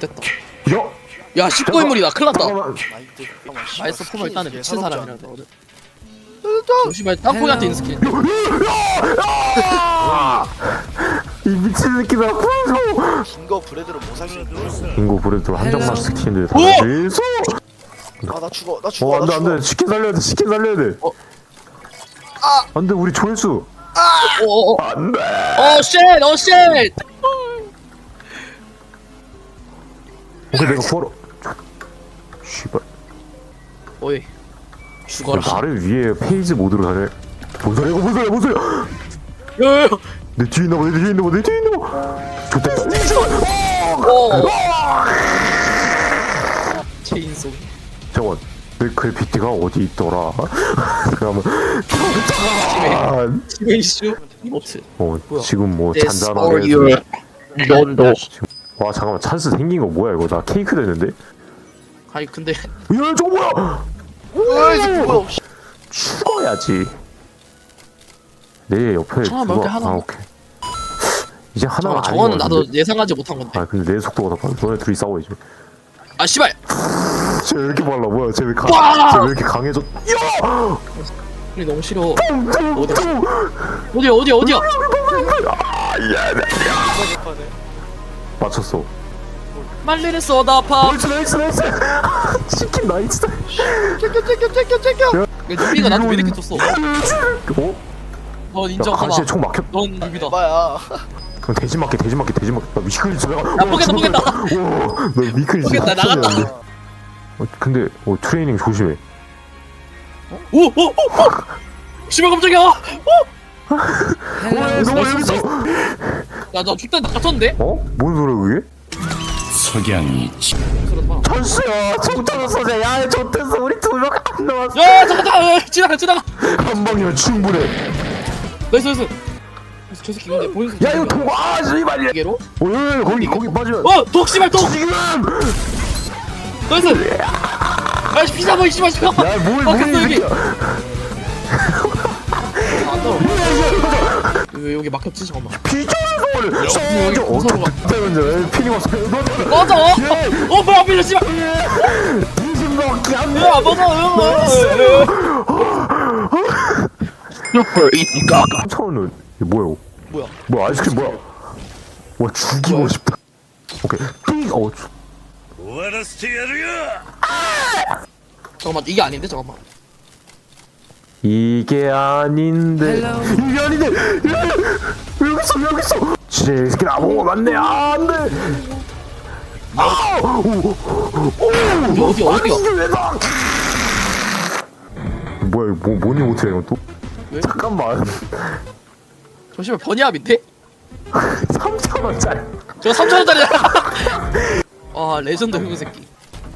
됐다. 야! 야 19인물이다. 큰일 났다. 잠깐만. 마이스 포멀 일단은 미친 서럽지 사람이라 되거든. 조심해. 땅콩이한테 있는 스킬. 이 미친 새끼들아 구해줘! 긴거 브레드로 뭐살수 있는 인고 브레드로 한 장만 스킨인데 오! 살려줘! 아나 죽어 나 죽어 어나 안돼 안돼 치킨 살려야 돼 치킨 살려야 돼 어. 안돼 우리 조회수 어어어. 안돼 어 쉣. 어 쉣. 오케이 내가 구하러 씨발 어이. 죽어라. 나를 위해 페이지 모드로 다녀 뭔 소리야 이거 뭔 소리야 뭔 소리야. 내 뒤에 있나 봐 내 뒤에 있나 봐 내 뒤에 있나 봐 좋됐다 어. 체인소. 잠깐만 내 그래피티가 어디 있더라 그러면 잠깐 집에 이슈. 이모트. 어 지금 뭐 This 잔잔하게 your 면도. 와 잠깐만 찬스 생긴 거 뭐야 이거 나 케이크 됐는데? 아니 근데 야 저거 뭐야 뭐야 씨. 죽어야지 내 옆에 하나 누가 하나. 아 오케이 이제 하나가 아, 아닌 저거는 것 나도 같은데? 예상하지 못한 건데. 아 근데 내 속도가 더 빨라 너네 둘이 싸워야지 아 씨발. 쟤왜 이렇게 빨라 뭐야 쟤왜 강.. 와! 쟤왜 이렇게 강해져 야! 우리 너무 싫어. 어디 어디야 어디야 어디야. 맞췄어 말리는 쏘다 파. 나이스 나이스 나이스 치킨 나이스 째껴 째껴 째껴 째껴 누비가 나한테 왜 이렇게 줬어? 어? 넌 야 인정하마. 가시에 총 막혔 넌 누비다. 봐야 그럼 돼지 맞게 돼지 맞게 돼지 맞게 나저 내가 야, 포켓다, 포켓다. 오너 미끌리 포켓다, 나갔다. 어, 근데 어, 트레이닝 조심해 오! 오! 오! 오! 씨발 깜짝이야! 오! 왜 너가 여기서 야, 나 죽다 갇혔는데? 어? 뭔 소리야 그게? 석양이 찬스야 총 터졌어 야 좋댔어 우리 두명안 나왔어 야, 잠깐! 야, 지나가, 지나가! 한 방이면 충분해 나이스, 나이스! 저 새끼 근데 보는 야 이거 도아 씨발이야 개로? 어 야, 야, 거기 거기 빠지면 어! 독, 씨발, 독! 지금 나이스! 야, 피자 먹이, 씨발, 잠깐만! 야뭘 막혔어, 뭐야 이 여기! 새끼야 안 떨어. 왜 여기 막혔지? 잠깐만. 비전을 여기 써줘 공사로 가. 피니 왔어 꺼져! 어, 뭐야, 밀려, 씨발! 무슨 먹기 안 야, 맞아, 천원 이게 뭐야? 뭐야? 뭐야 아이스크림 뭐야 와 죽이고 뭐야? 싶다 오케이 삥 어 주- 잠깐만, 이게 아닌데? 잠깐만. 이게 아닌데 이게 아닌데 야, 여기 있어 여기 있어 진짜 이 새끼 나보고 맞네 아, 안돼 아! 오, 오, 어디, 어디야? 아니, 이게 왜 나? 뭐야 이거 뭐, 뭐니 못해 이건 또? 왜? 잠깐만 저 씨발 버니압인데? 3천원짜리 저 3천원짜리야! 아, 레전드 흑우 새끼.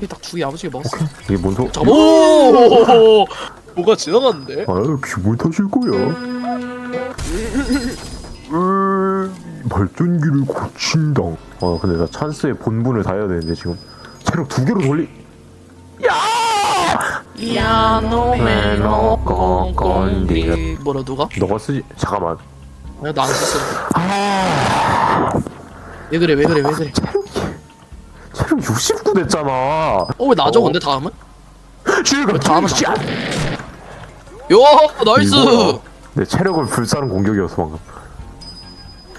딱두개 아버지가 먹었어. 이게 뭔 소? 잠깐, 오! 뭐가 지나갔는데? 아유 기분 탓일 거야 으, 발전기를 고친다 아 근데 나 찬스의 본분을 다해야 되는데 지금 체력 두 개로 돌리 야노메노 꽁꽁디 뭐라 누가? 너가 쓰지 잠깐만 나안 썼어 왜 그래 왜 그래 왜 그래 체력 69 됐잖아. 어 왜 나죠 근데 다음은? 지금 다음은 씨, 나죠? 요 나이스! 이거야. 내 체력을 불사른 공격이었어 방금.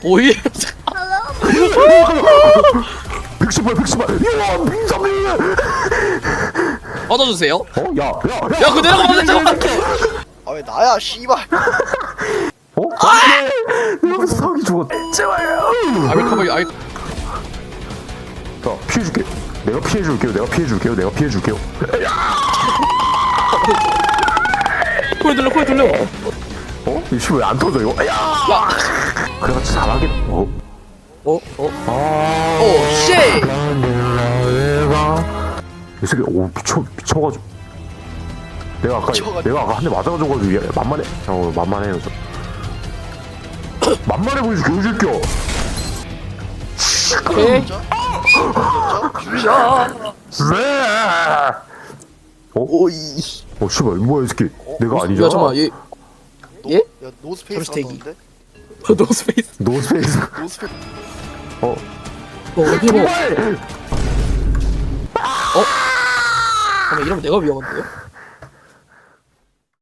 오이. 118 118 야 민섭이 받아주세요. 어? 야 야, 야, 야 그거 내려가면 안 돼, 잠깐만 아 왜 나야 씨발. 어? 안돼 내 앞에서 사기 죽었 제발요 아왜 가만히 아이 자 피해줄게. 내가 피해줄게요. 내가 피해줄게요. 내가 피해줄게요. 코에 돌려 코에 돌려 어? 이씨 왜안 터져 이거 야! 야 그래가지고 잘하긴 어? 어? 어? 아. 오쉣! 이 새끼 오 미쳐 미쳐가지고. 내가 아까 미쳐가지고. 내가 아까 한 대 맞아가지고 미안 만만해. 어 만만해요 저. 만만해 보여줄게 이 새끼야 오케이? 오이 어 씨발 뭐야 이 새끼 내가 아니잖아 야 잠깐만 얘 노, 예? 야 노스페이스 잠시 대기. 갔는데? 노스페이스 노스페이스 노스페이스 어어 어디 뭐 어? 잠깐 이러면 내가 위험한데요?